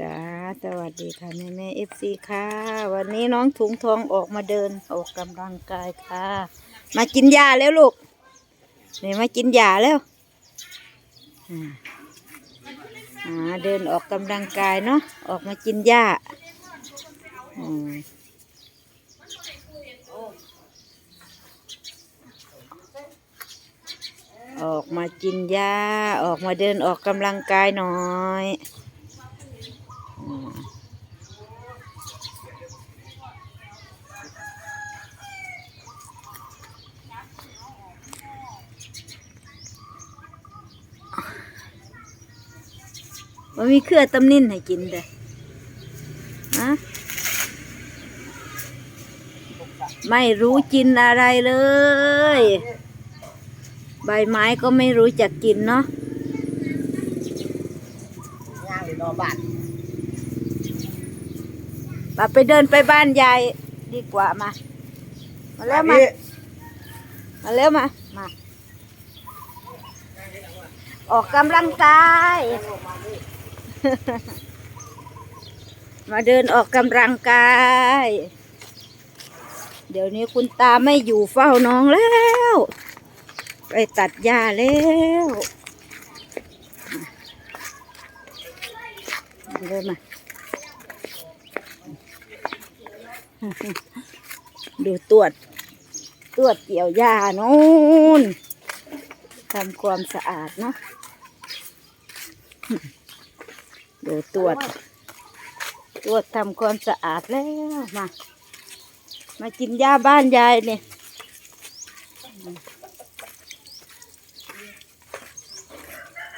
จ้าสวัสดีค่ะแม่แม่เอฟซีค่ะ วันนี้น้องถุงทองออกมาเดินออกกำลังกายค่ะ มากินยาแล้วลูกนี่มากินยาแล้วอ่าเดินออกกำลังกายเนาะออกมากินหญ้าอืมออกมากินหญ้า ออกมาเดินออกกำลังกายหน่อย มีเครือตำนินให้กินเด้อฮะไม่รู้กินอะไรเลย ใบไม้ก็ไม่รู้จักกินเนาะย่างหรือนอบ้านมาไปเดินไปบ้านยายดีกว่ามา มาแล้วมา มาแล้วมา มา ออกกำลังกาย มาเดินออกกำลังกาย เดี๋ยวนี้คุณตาไม่อยู่เฝ้าน้องแล้ว ไปตัดหญ้าแล้วเดินมา ดูตรวจตรวจเกี่ยวหญ้านู่นทำความสะอาดเนาะ ดูตรวจตรวจทำความสะอาดแล้วมา มากินหญ้าบ้านยายเนี่ย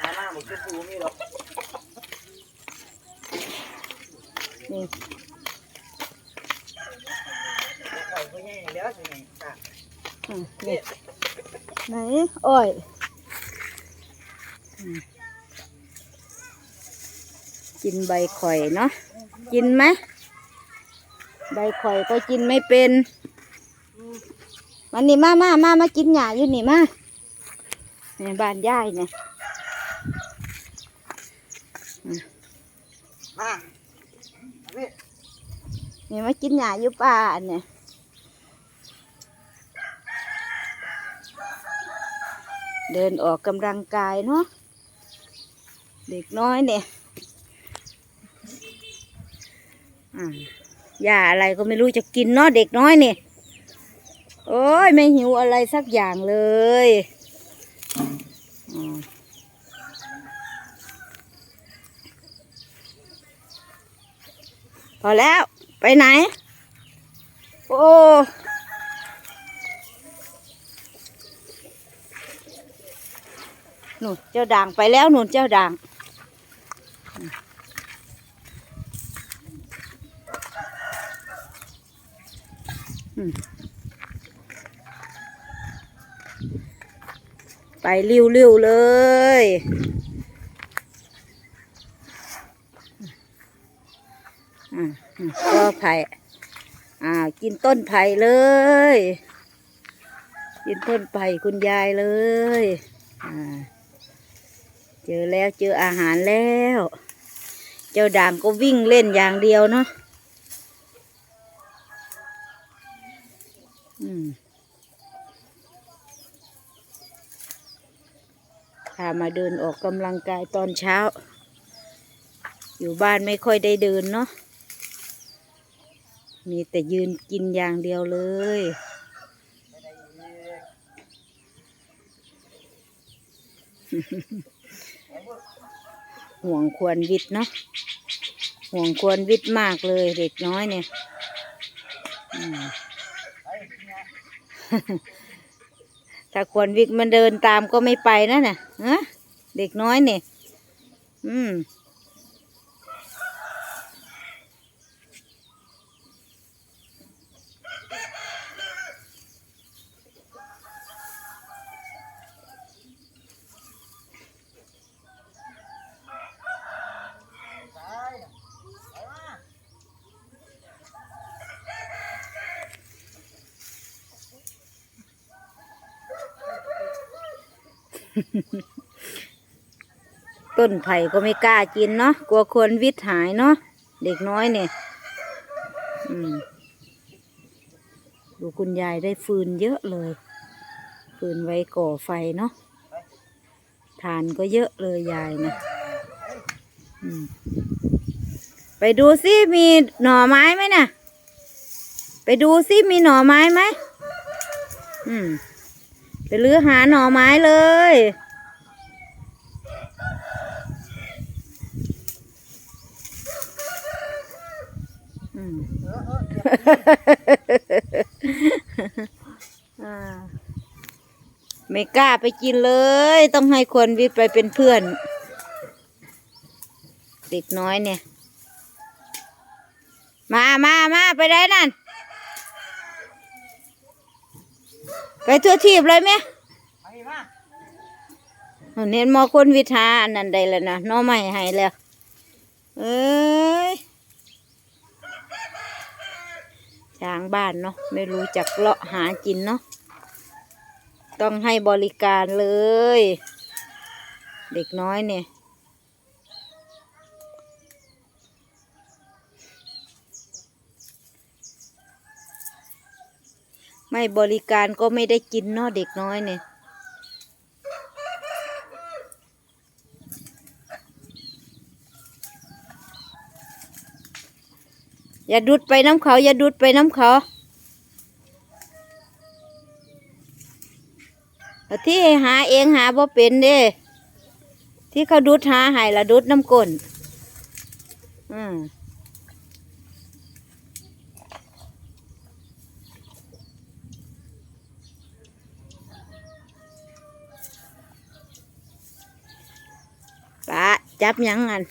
อามาหมดก็ฟูมีหรอกนี่ไข่ก็แย่เดี๋ยวสิไงค่ะอืมนี่ไหนอ้อยอืม กินใบข่อยเนาะกินไหมใบข่อยก็กินไม่เป็นมันนี่มามามามากินหญ้าอยู่นี่มาในบ้านย่ายเนี่ยมานี่มากินหญ้าอยู่ป่าเนี่ยเดินออกกำลังกายเนาะเด็กน้อยเนี่ยอ่า หญ้าอะไรก็ไม่รู้จะกินเนาะเด็กน้อยเนี่ยโอ้ยไม่หิวอะไรสักอย่างเลยพอแล้ว ไปไหน โอ้หนุนเจ้าด่างไปแล้วหนุนเจ้าด่าง ไปริ้วริ้วๆเลยอ่าก็ไผ่อ่า กินต้นไผ่เลย กินต้นไผ่คุณยายเลย อ่า เจอแล้วเจออาหารแล้ว เจ้าด่างก็วิ่งเล่นอย่างเดียวเนาะอืมพา มาเดินออกกำลังกายตอนเช้า อยู่บ้านไม่ค่อยได้เดินเนาะมีแต่ยืนกินอย่างเดียวเลย ห่วงควรวิทย์เนาะห่วงควรวิทย์มากเลยเด็กน้อยเนี่ย ถ้าขวนวิกมันเดินตามก็ไม่ไปนะน่ะฮะเด็กน้อยเนี่ยอืม ต้นไผ่ก็ไม่กล้ากินเนาะกลัวคนวิทย์หายเนาะเด็กน้อยเนี่ยดูคุณยายได้ฟืนเยอะเลย ฟืนไว้ก่อไฟเนาะทานก็เยอะเลยยายนะไปดูซิมีหน่อไม้ไหมน่ะ ไปดูซิมีหน่อไม้ไหมอืม ไปลื้อหาหน่อไม้เลยอืมไม่กล้าไปกินเลย ต้องให้คนวิทย์ไปเป็นเพื่อน เด็กน้อยเนี่ย มามามาไปได้นั่น ไปทั่วทีบเลยไหมไปมาเน้นหมอคนวิทาอันนั้นได้แล้วนะหน้อใหม่ให้แล้ว เอ้ยช้างบ้านเนาะไม่รู้จักเลาะหากินเนาะต้องให้บริการเลย เด็กน้อยเนี่ย ไม่บริการก็ไม่ได้กินเนาะเด็กน้อยเนี่ยอย่าดุดไปน้ำเขา อย่าดุดไปน้ำเขาที่หาเองหาบ่เป็นเด้ ที่เขาดุดหาให้ละดุดน้ำก้นอืมปะ จับยังงัน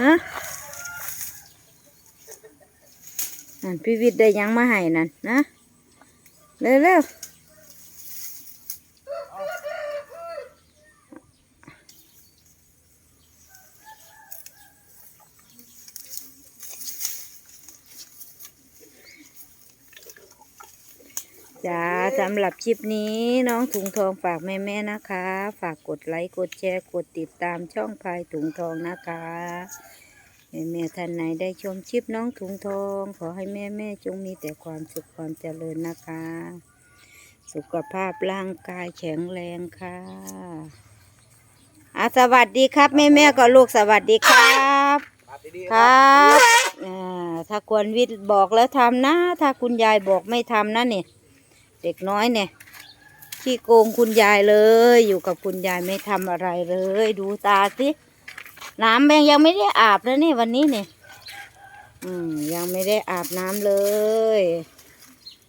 ฮะนั่นพี่วิทย์ได้ยังมาให้นั่นนะเร็วๆ จ้าสำหรับคลิปนี้น้องถุงทองฝากแม่ๆนะคะ ฝากกดไลค์กดแชร์กดติดตามช่องพายถุงทองนะคะแม่แม่ๆท่านไหนได้ชมชิปน้องถุงทอง ขอให้แม่แม่ๆจงมีแต่ความสุขความเจริญนะคะ สุขภาพร่างกายแข็งแรงค่ะอะสวัสดีครับ แม่แม่ๆก็ลูกสวัสดีครับ ครับถ้าควรวิทย์บอกแล้วทำนะ ถ้าคุณยายบอกไม่ทำนะเนี่ย เด็กน้อยเนี่ยขี้โกงคุณยายเลย อยู่กับคุณยายไม่ทำอะไรเลย ดูตาสิน้ำแมงยังไม่ได้อาบนะนี่วันนี้เนี่ยอืมยังไม่ได้อาบน้ำเลย